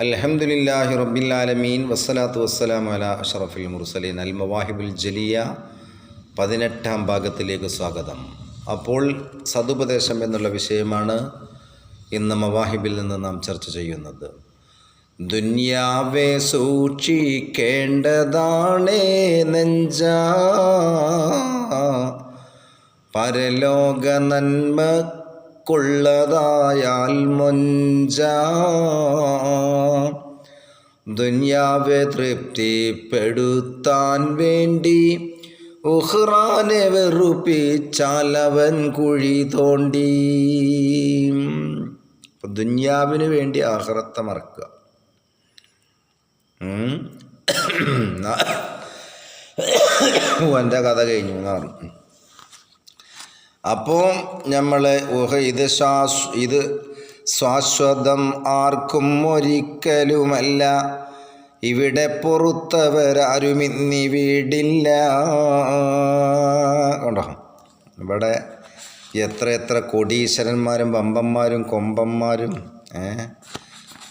അൽഹംദുലില്ലാഹി റബ്ബിൽ ആലമീൻ വസ്സലാത്തു വസ്സലാം അല അഷറഫുൽ മുർസലീൻ. അൽ മവാഹിബുൽ ജലിയ പതിനെട്ടാം ഭാഗത്തിലേക്ക് സ്വാഗതം. അപ്പോൾ സതുപദേശം എന്നുള്ള വിഷയമാണ് ഇന്ന് മവാഹിബിൽ നിന്ന് നാം ചർച്ച ചെയ്യുന്നത്. ദുന്യാവെ സൂക്ഷിക്കേണ്ടതാണേ നെഞ്ച. പരലോക നന്മക്കുള്ളതായാൽ മൊഞ്ച. ദുന്യാവെ തൃപ്തിപ്പെടുത്താൻ വേണ്ടി ഉഹ്റാനെ വെറുപ്പിച്ചാലവൻ കുഴി തോണ്ടി. ദുന്യാവിന് വേണ്ടി ആഹ്റത്തെ മറക്കുക. എന്റെ കഥ കഴിഞ്ഞു എന്ന് പറഞ്ഞു അപ്പോൾ നമ്മൾ ഊഹ ഇത് ശ്വാസ് ഇത് ശാശ്വതം ആർക്കും ഒരിക്കലുമല്ല. ഇവിടെ പുറത്തവരാരുമിന്നി വീടില്ല. കണ്ടോ? ഇവിടെ എത്ര എത്ര കൊടീശ്വരന്മാരും പമ്പന്മാരും കൊമ്പന്മാരും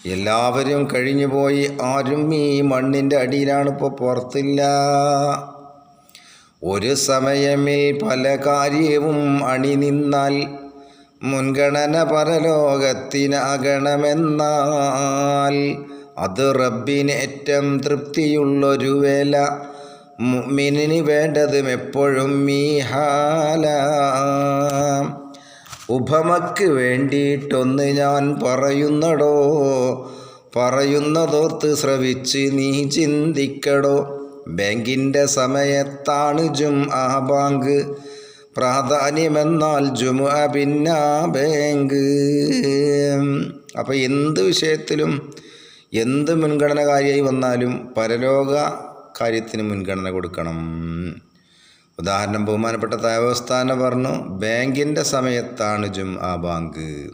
എല്ലാവരും കഴിഞ്ഞുപോയി. ആരും ഈ മണ്ണിന്റെ അടിയിലാണ് ഇപ്പോൾ പുറത്തില്ല. ഒരു സമയമിൽ പല കാര്യവും അണിനിന്നാൽ മുൻഗണന പരലോകത്തിനാകണമെന്നാൽ അത് റബ്ബിന് ഏറ്റവും തൃപ്തിയുള്ളൊരു വേല. മുഅ്മിനിന് വേണ്ടതും എപ്പോഴും ഈ ഉപമക്ക് വേണ്ടിയിട്ടൊന്ന് ഞാൻ പറയുന്നടോ. പറയുന്നതോർത്ത് ശ്രവിച്ച് നീ ചിന്തിക്കടോ. ബാങ്കിന്റെ സമയത്താണ് ജും ആ ബാങ്ക്. പ്രാധാന്യമെന്നാൽ ജുമു പിന്ന ബാങ്ക്. അപ്പോൾ എന്ത് വിഷയത്തിലും എന്ത് മുൻഗണന കാര്യമായി വന്നാലും പരലോക കാര്യത്തിന് മുൻഗണന കൊടുക്കണം. ഉദാഹരണം ബഹുമാനപ്പെട്ട ദേവസ്ഥാന പറഞ്ഞു ബാങ്കിന്റെ സമയത്താണ് ജും ആ ബാങ്ക്.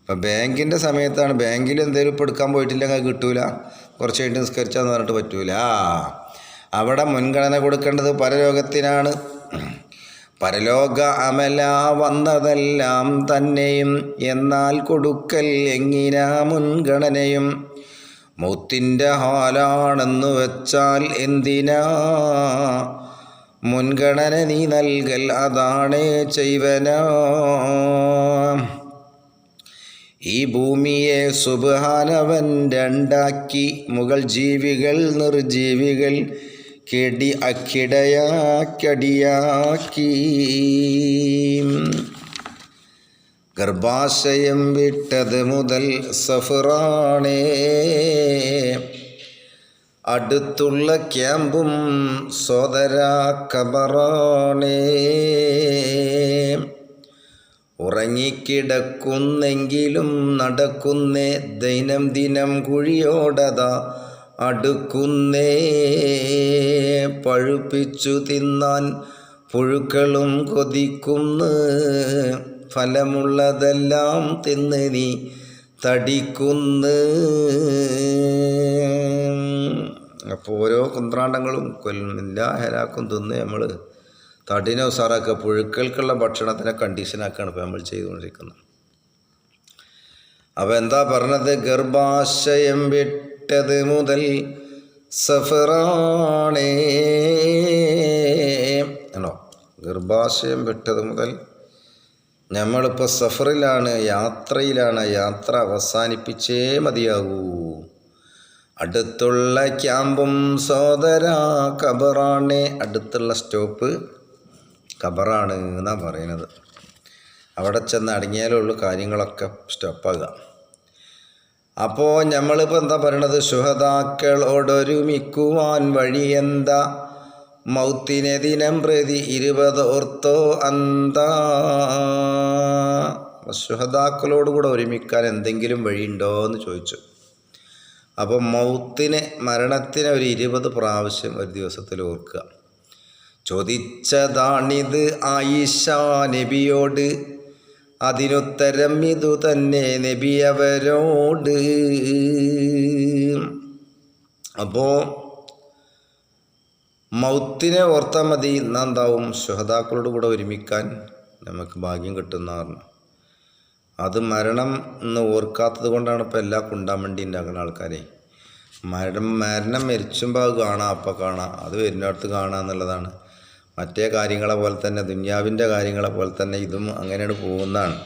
അപ്പം ബാങ്കിന്റെ സമയത്താണ് ബാങ്കിൽ എന്തെങ്കിലും ഇപ്പോൾ എടുക്കാൻ പോയിട്ടില്ലെങ്കിൽ കിട്ടൂല. കുറച്ച് കഴിഞ്ഞ് നിസ്കരിച്ചാന്ന് പറഞ്ഞിട്ട് പറ്റൂല. അവിടെ മുൻഗണന കൊടുക്കേണ്ടത് പരലോകത്തിനാണ്. പരലോക അമല വന്നതെല്ലാം തന്നെയും എന്നാൽ കൊടുക്കൽ എങ്ങിനാ മുൻഗണനയും? മൂത്തിന്റെ ഹാലാണെന്ന് വെച്ചാൽ എന്തിനാ? മുൻഗണന നീ നൽകൽ അതാണ് ചെയ്വന. ഈ ഭൂമിയെ സുബാനവൻ രണ്ടാക്കി മുഗൾ ജീവികൾ നിർജീവികൾ കെടി അക്കിടയാക്കടിയാക്കി ഗർഭാശയം വിട്ടത് മുതൽ സഫറാണേ. അടുത്തുള്ള ക്യാമ്പും സോദരാ കബറാണേ ഉറങ്ങിക്കിടക്കുന്നെങ്കിലും നടക്കുന്നേ ദൈനംദിനം കുഴിയോടത അടുക്കുന്നേ. പഴുപ്പിച്ചു തിന്നാൻ പുഴുക്കളും കൊതിക്കുന്ന്. ഫലമുള്ളതെല്ലാം തിന്ന് നീ തടിക്കുന്ന്. അപ്പോൾ ഓരോ കുന്ത്രാണ്ടങ്ങളും കൊല്ലില്ല ഹെരാക്കും തിന്ന് നമ്മൾ തടിനെ ഉസാറാക്കുക. പുഴുക്കൾക്കുള്ള ഭക്ഷണത്തിനെ കണ്ടീഷനാക്കുകയാണ് ഇപ്പോൾ നമ്മൾ ചെയ്തുകൊണ്ടിരിക്കുന്നത്. അപ്പോൾ എന്താ പറഞ്ഞത്? ഗർഭാശയം വിട്ടത് മുതൽ സഫറാണേ. ആണോ? ഗർഭാശയം വിട്ടത് മുതൽ നമ്മളിപ്പോൾ സഫറിലാണ് യാത്രയിലാണ് യാത്ര അവസാനിപ്പിച്ചേ മതിയാകൂ. അടുത്തുള്ള ക്യാമ്പും സോദര കബറാണേ. അടുത്തുള്ള സ്റ്റോപ്പ് കബറാണ് എന്നാണ് പറയുന്നത്. അവിടെ ചെന്ന് അടങ്ങിയാലുള്ള കാര്യങ്ങളൊക്കെ സ്റ്റോപ്പാകുക. അപ്പോൾ നമ്മളിപ്പോൾ എന്താ പറയണത്? ശുഹതാക്കളോടൊരുമിക്കുവാൻ വഴിയെന്താ മൗത്തിനെ ദിനം പ്രതി ഇരുപത് ഓർത്തോ അന്താ? ശുഹതാക്കളോട് കൂടെ ഒരുമിക്കാൻ എന്തെങ്കിലും വഴിയുണ്ടോ എന്ന് ചോദിച്ചു. അപ്പോൾ മൗത്തിനെ മരണത്തിനെ ഒരു ഇരുപത് പ്രാവശ്യം ഒരു ദിവസത്തിൽ ഓർക്കുക. ചോദിച്ചതാണിത് ആയിഷ നബിയോട്. അതിനുത്തരം ഇതു തന്നെ നബി അവരോട് അപ്പോൾ മൗത്തിനെ ഓർത്താൽ മതി. എന്താവും ശുഹതാക്കളോട് കൂടെ ഒരുമിക്കാൻ നമുക്ക് ഭാഗ്യം കിട്ടുന്ന പറഞ്ഞു അത് മരണം എന്ന് ഓർക്കാത്തത് കൊണ്ടാണ് ഇപ്പോൾ എല്ലാ കുണ്ടാമണ്ടി ഉണ്ടാക്കുന്ന ആൾക്കാരെ. മരണം മരണം മരിച്ചുമ്പോൾ അത് കാണാം അപ്പം കാണാം. അത് വരുന്നിടത്ത് കാണാം എന്നുള്ളതാണ്. മറ്റേ കാര്യങ്ങളെ പോലെ തന്നെ ദുന്യാവിന്റെ കാര്യങ്ങളെ പോലെ തന്നെ ഇതും അങ്ങനെയാണ് പോകുന്നതാണ്.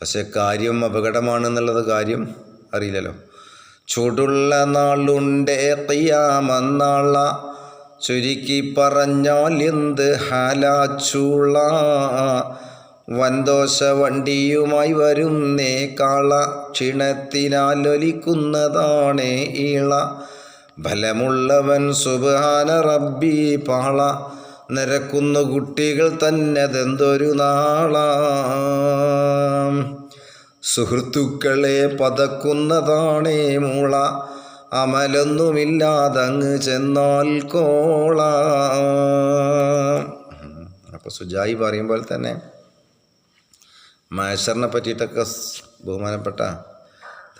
പക്ഷേ കാര്യം അപകടമാണെന്നുള്ളത് കാര്യം അറിയില്ലല്ലോ. ചുടുള്ള നാളുണ്ടേ തയ്യാമെന്നാള ചുരുക്കി പറഞ്ഞാൽ എന്ത് ഹാലാച്ചൂള. വൻദോശ വണ്ടിയുമായി വരുന്നേ കാള ക്ഷീണത്തിനാലൊലിക്കുന്നതാണേ ഈള. ഫലമുള്ളവൻ സുബാന റബ്ബി പാള. നിരക്കുന്ന കുട്ടികൾ തന്നതെന്തൊരു നാളാം. സുഹൃത്തുക്കളെ പതക്കുന്നതാണേ മൂള. അമലൊന്നുമില്ലാതങ്ങ് ചെന്നാൽ കോള. അപ്പോൾ സുജായി പറയുമ്പോൾ തന്നെ മാഷറിനെ പറ്റിയിട്ടൊക്കെ ബഹുമാനപ്പെട്ട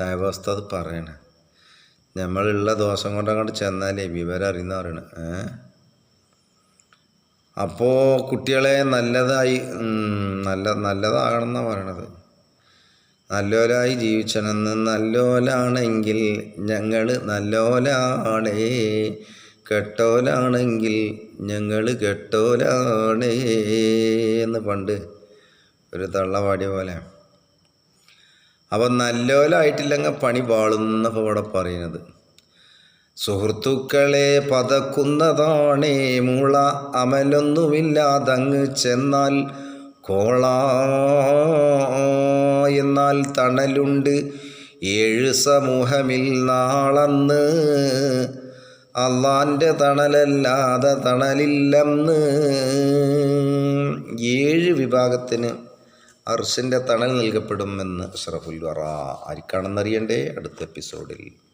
ദൈവസ്ഥ അത് പറയണേ. നമ്മളുള്ള ദോഷം കൊണ്ടങ്ങോട്ട് ചെന്നാലേ വിവരം അറിയുന്ന പറയണേ ഏ അപ്പോൾ കുട്ടികളെ നല്ലതായി നല്ല നല്ലതാകണം എന്നാണ് പറയണത്. നല്ലോലായി ജീവിച്ചണമെന്ന് നല്ലോലാണെങ്കിൽ ഞങ്ങൾ നല്ലോലാണേ കെട്ടോലാണെങ്കിൽ ഞങ്ങൾ കെട്ടോലാണേ എന്ന് പണ്ട് ഒരു തള്ളവാടി പോലെ. അപ്പം നല്ലോലായിട്ടില്ലെങ്കിൽ പണി പാളുന്നപ്പോൾ ഇവിടെ പറയുന്നത്. സുഹൃത്തുക്കളെ പതക്കുന്നതാണേ മുള. അമലൊന്നുമില്ലാതങ്ങ് ചെന്നാൽ കോള എന്നാൽ തണലുണ്ട്. ഏഴ് സമൂഹമിൽ നാളന്ന് അള്ളാന്റെ തണലല്ലാതെ തണലില്ലെന്ന്. ഏഴ് വിഭാഗത്തിന് അർഷിന്റെ തണൽ നൽകപ്പെടുമെന്ന് അഷ്റഫുൽ വറ ആർക്കാണെന്നറിയണ്ടേ അടുത്ത എപ്പിസോഡിൽ.